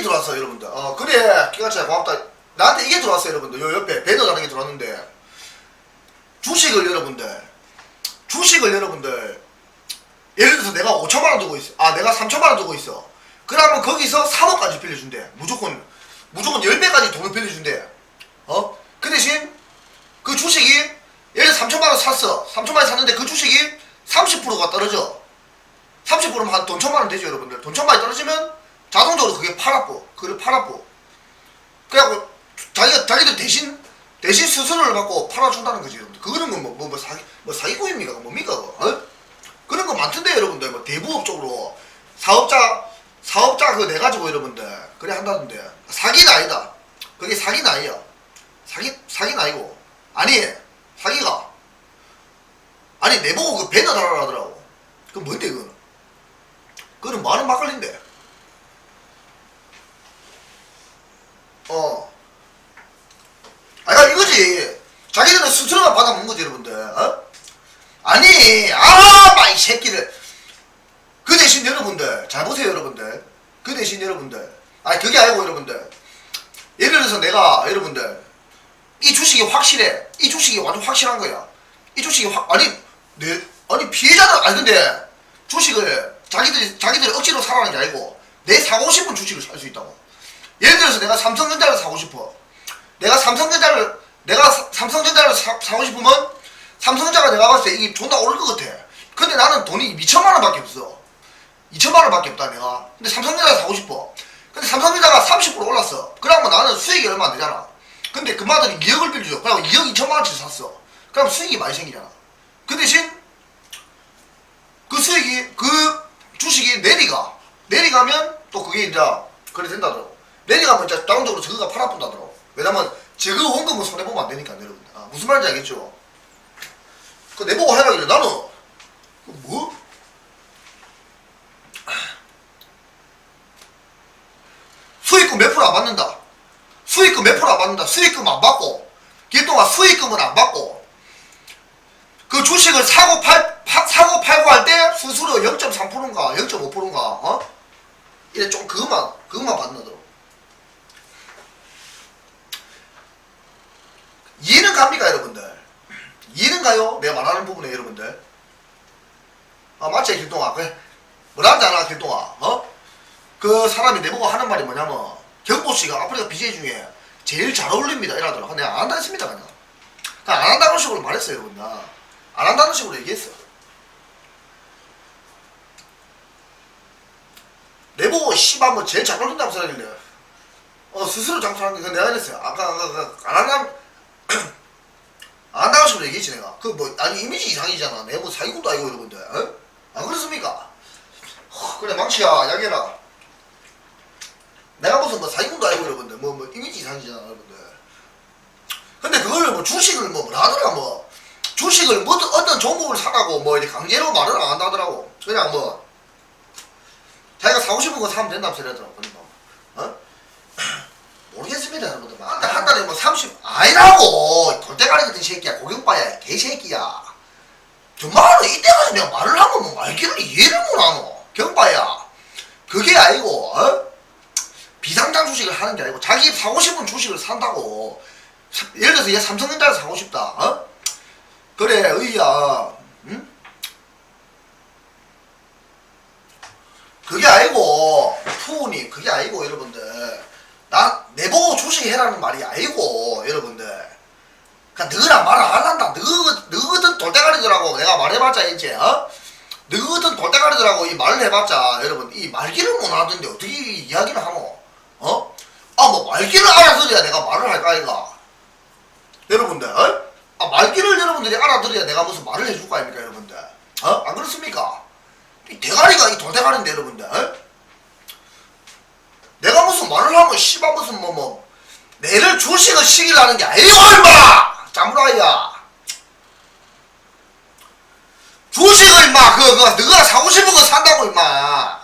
이게 들어왔어 여러분들. 어 그래. 기가차 고맙다. 나한테 이게 들어왔어 여러분들. 요 옆에 배너 다는 게 들어왔는데. 주식을 여러분들. 주식을 여러분들. 예를 들어서 내가 5천만 원 두고 있어. 아 내가 3천만 원 두고 있어. 그러면 거기서 3억까지 빌려준대. 무조건. 무조건 10배까지 돈을 빌려준대. 어? 그 대신 그 주식이 예를 들어 3천만 원 샀어. 3천만 원 샀는데 그 주식이 30%가 떨어져. 30%면 한돈 천만 원 되죠 여러분들. 돈 천만 원이 떨어지면 자동적으로 그게 팔았고 그걸 팔았고. 그래갖고 자기가 자기들 대신 대신 수수료를 받고 팔아준다는 거지 여러분들. 그거는 뭐, 뭐, 뭐 사기 뭐 사기꾼입니까? 뭡니까 그거? 어? 그런 거 많던데 여러분들. 뭐 대부업 쪽으로. 사업자 사업자 그거 내가지고 여러분들 그래 한다던데. 사기는 아니다. 그게 사기는 아니야. 사기 사기는 아니고. 아니 사기가. 아니 내보고 그 배너 달아라 하더라고. 그 뭔데 그거는? 그거는 많은 막걸리인데 어. 아까 이거지. 자기들은 스스로만 받아먹는 거지 여러분들. 어? 아니 아 마 이 새끼들. 그 대신 여러분들 잘 보세요 여러분들. 그 대신 여러분들. 아니 그게 아니고 여러분들. 예를 들어서 내가 여러분들 이 주식이 확실해. 이 주식이 완전 확실한 거야. 이 주식이 확 아니 내 아니 피해자는 아니 근데 주식을 자기들이 자기들이 억지로 사라는 게 아니고 내 사고 싶은 주식을 살 수 있다고 예를 들어서 내가 삼성전자를 사고 싶어. 내가 삼성전자를 내가 사- 삼성전자를 사, 사고 싶으면 삼성전자가 내가 봤을 때 이게 존나 오를 것 같아. 근데 나는 돈이 2천만 원밖에 없어. 2천만 원밖에 없다 내가. 근데 삼성전자 사고 싶어. 근데 삼성전자가 30% 올랐어. 그러면 나는 수익이 얼마 안 되잖아. 근데 그 마들이 2억을 빌려줘. 그럼 2억 2천만 원치 샀어. 그럼 수익이 많이 생기잖아. 그 대신 그 수익이 그 주식이 내리가. 내리가면 또 그게 이제 그래 된다더라고 내리가면 이제 자동적으로 저거가 팔아본다더라고. 왜냐면 저거 원금은 손해보면 안 되니까 여러분 아, 무슨 말인지 알겠죠? 그 내보고 해라길래 나는. 그 뭐? 수익금 몇 프로 안 받는다. 수익금 몇 프로 안 받는다. 수익금 안 받고 기동아 수익금은 안 받고 그 주식을 사고 팔 파- 사고 팔고 할 때 수수료 0.3%인가 0.5%인가 어? 이래 좀 그것만 그것만 받는다더라고 이해는 갑니까 여러분들? 이해는 가요? 내가 말하는 부분에 여러분들. 아 맞지 길동아 그래? 뭐라는지 알아 길동아? 어? 그 사람이 내보고 하는 말이 뭐냐면 경보씨가 아프리카 BJ 중에 제일 잘 어울립니다 이러더라고. 내가 안 한다 했습니다 그냥. 그냥 안 한다는 식으로 말했어요 여러분. 나안 한다는 식으로 얘기했어 내보고 씨발 뭐 제일 잘 어울린다고 생각했네 어 스스로 장사하는 게 내가 이랬어요. 아까 안 한다 안 한다고 식으로 얘기했지 내가. 그 뭐 아니 이미지 이상이잖아. 내가 뭐 사기꾼도 아니고 여러분들 어? 안 그렇습니까? 허, 그래 망치야. 야기해라. 내가 무슨 뭐 사기꾼도 아니고 여러분들 뭐, 뭐 이미지 이상이잖아 여러분들. 근데 그걸 뭐 주식을 뭐 하더라 뭐. 주식을 뭐 어떤- 종목을 사라고 뭐 이렇게 강제로 말을 안 한다더라고. 그냥 뭐. 자기가 사고 싶은 거 사면 된다고 소리 하더라고 그러니까 어? 모르겠습니다 여러분들 뭐 한, 달- 한 달에 뭐 30 아니라고 돌대가리 같은 새끼야 고경빠야 개새끼야 정말로 이때까지 내가 말을 하면 뭐 말귀를 이해를 못하노 경빠야 그게 아니고 어? 비상장 주식을 하는 게 아니고 자기 사고 싶은 주식을 산다고 사- 예를 들어서 얘 삼성전자를 사고 싶다 어? 그래 의야 응? 그게 아니고 푸우님 그게 아니고 여러분들 나 내보고 주식해라는 말이 아니고 여러분들 그냥 너랑 말안 한다 너, 너거든 돌대가리더라고 내가 말해봤자 이제 어? 너거든 돌대가리더라고 이 말을 해봤자 여러분 이 말귀를 못 하던데 어떻게 이 이야기를 하노 어? 아 뭐 말귀를 알아들어야 내가 말을 할까 아이가 여러분들 어? 아 말귀를 여러분들이 알아들어야 내가 무슨 말을 해줄 거 아닙니까 여러분들 어? 안 그렇습니까? 이 대가리가 이 돌대가리인데 여러분들 어? 내가 무슨 말을 하면 씨발 무슨 뭐뭐 내를 주식을 시키라는 게 아니에요 임마 짜무라이야 주식을 임마 그, 그 너가 사고 싶은 거 산다고 임마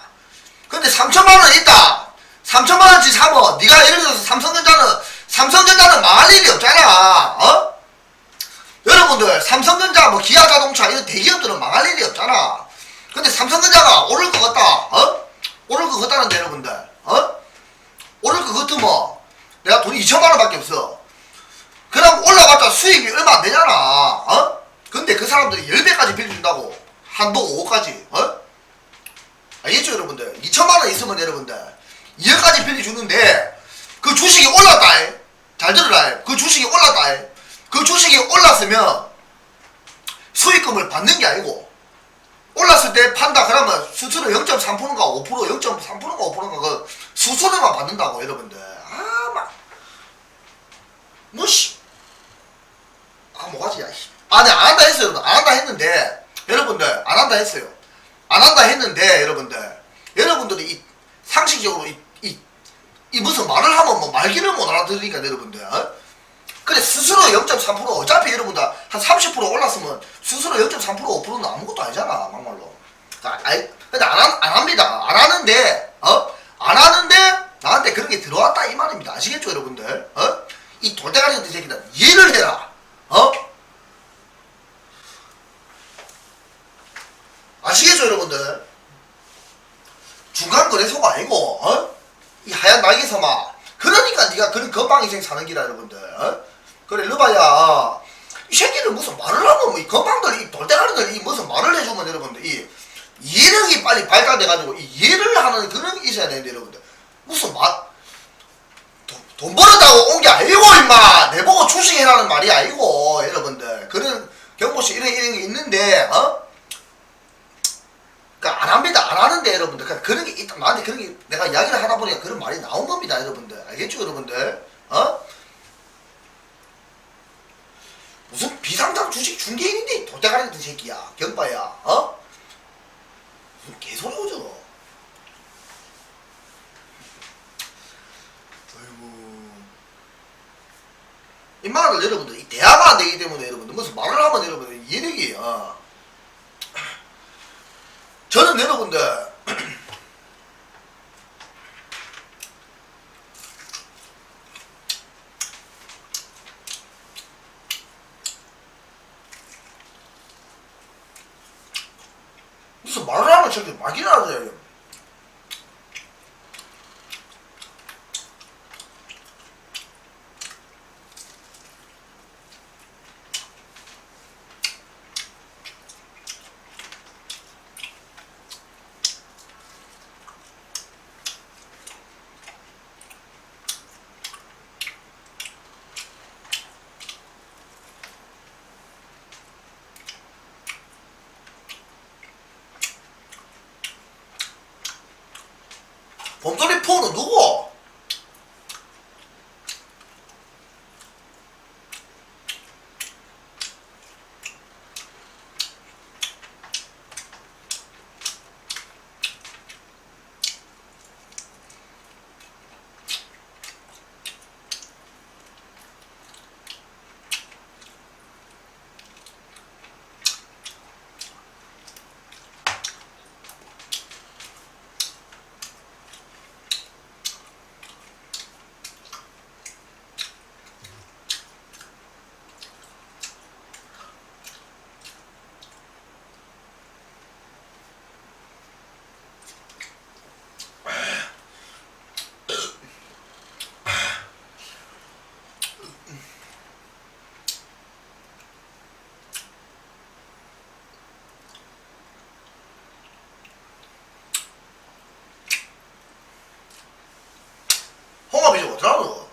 근데 3천만 원 있다 3천만 원치 사면 네가 예를 들어서 삼성전자는 삼성전자는 망할 일이 없잖아 어? 여러분들 삼성전자 뭐 기아자동차 이런 대기업들은 망할 일이 없잖아 근데 삼성전자가 오를 것 같다. 어? 오를 것 같다는데 여러분들. 어? 오를 것 같으면 내가 돈이 2천만 원밖에 없어. 그럼 올라봤자 수익이 얼마 안 되잖아. 어? 근데 그 사람들이 10배까지 빌려준다고. 한도 5까지. 어? 알겠죠 여러분들? 2천만 원 있으면 여러분들 2억까지 빌려주는데 그 주식이 올랐다. 잘 들어라. 그 주식이 올랐다. 그 주식이 올랐으면 수익금을 받는 게 아니고 올랐을 때 판다 그러면 수수료 0.3%인가 5% 0.3%인가 5%인가 그 수수료만 받는다고 여러분들 아막 뭐씨 아 뭐가지 야 씨. 아, 네, 안 한다 했어요. 여러분. 안 한다 했는데, 여러분들, 안 한다 했어요. 안 한다 했는데, 여러분들, 여러분들이 이, 상식적으로 이, 이, 이 무슨 말을 하면 뭐 말귀를 못 알아들으니까, 여러분들. 어? 근데 스스로 0.3% 어차피 여러분들 한 30% 올랐으면 스스로 0.3% 5%는 아무것도 아니잖아, 막말로. 아, 아이, 근데 안, 한- 안 합니다. 안 하는데, 어? 안 하는데, 나한테 그런 게 들어왔다, 이 말입니다. 아시겠죠, 여러분들? 어? 이 돌대가리 같은 새끼들, 이해를 해라. 어? 아시겠죠 여러분들 중간 거래소가 아니고 어? 이 하얀 날개서마 그러니까 네가 그런 건방 인생 사는 기라 여러분들 어? 그래 르바야 이 새끼들 무슨 말을 하면 뭐이 건방들 이 돌대가리들 이 무슨 말을 해주면 여러분들 이 이해력이 빨리 발달돼가지고 이 이해를 하는 그런 게 있어야 되는데 여러분들 무슨 말 돈, 돈 벌었다고 온 게 아니고 임마 내보고 주식해라는 말이 아니고 여러분들 그런 경보씨 이런 이런 게 있는데 어? 그러니까 안 합니다. 안 하는데 여러분들 그냥 그런 게 있다. 나한테 그런 게 내가 이야기를 하다 보니까 그런 말이 나온 겁니다, 여러분들. 알겠죠, 여러분들? 어? 무슨 비상장 주식 중개인인데 이 돌대가리 같은 새끼야, 경바야, 어? 무슨 개소리 오죠? 아이고. 이 말을 여러분들 이 대화가 안 되기 때문에 여러분들 무슨 말을 하면 여러분들 이해력이 어. 저는 여러분들 무슨 말을 하면 저렇게 막이나 하세요 봄소리 포는 누구? 홍합이 좀 어쩌라고?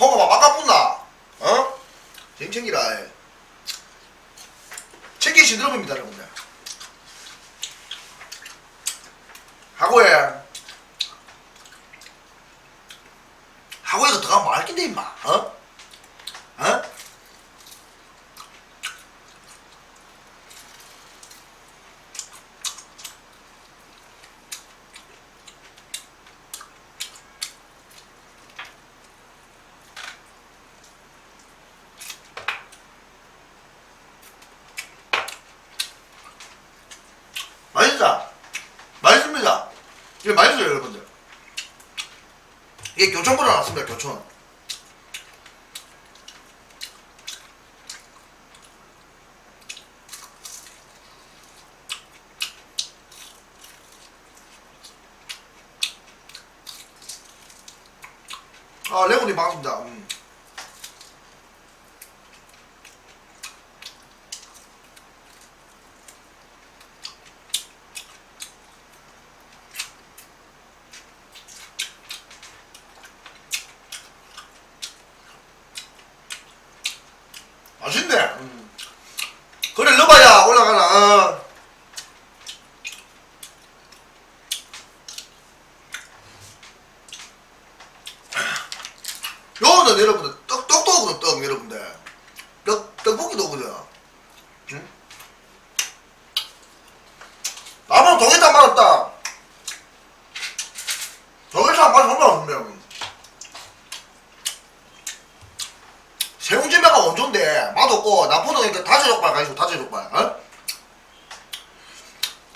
홍합아 막아뿐나 어? 쟁챙기라 챙기 시드롬입니다 여러분들 이게 맛있어요 여러분들. 이게 교촌보다 낫습니다 교촌. 아 레몬이 반갑습니다. 음. 음. 그래 넣어봐야 올라가나. 어. 요거는 여러분들 떡, 떡도 오거든 떡 여러분들 떡, 떡볶이도 오거든 응? 나만 동해탕 말았다 동해탕 맛이 얼마나 좋네 새우젓매가 원조인데 맛없고 나포는 그 다져족발 가지고 다져족발 어?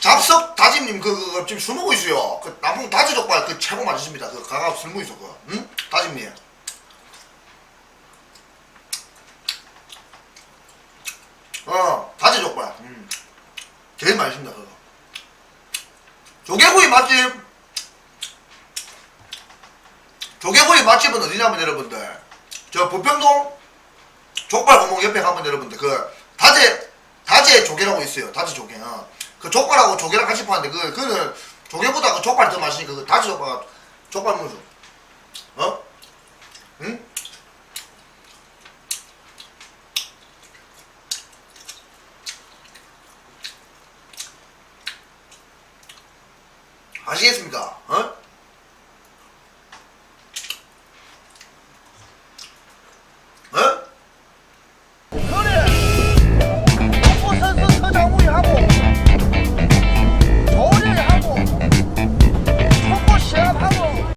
잡석 다짐님 그, 그, 그 지금 술 먹고 있어요 그 나포 다져족발 그 최고 맛있습니다 그 가가 술 먹고 있어 그 응? 다짐님 어, 다지 족발. 음. 제일 맛있습니다, 그거. 조개구이 맛집. 조개구이 맛집은 어디냐면 여러분들. 저 부평동 족발 구멍 옆에 가면 여러분들 그 다제 다제 조개라고 있어요. 다제 조개. 어. 그 족발하고 조개랑 같이 파는데 그 그는 조개보다 그 족발이 더 맛있으니까 그 다제 족발 족발 무슨 어? 응? 아시겠습니까? 어?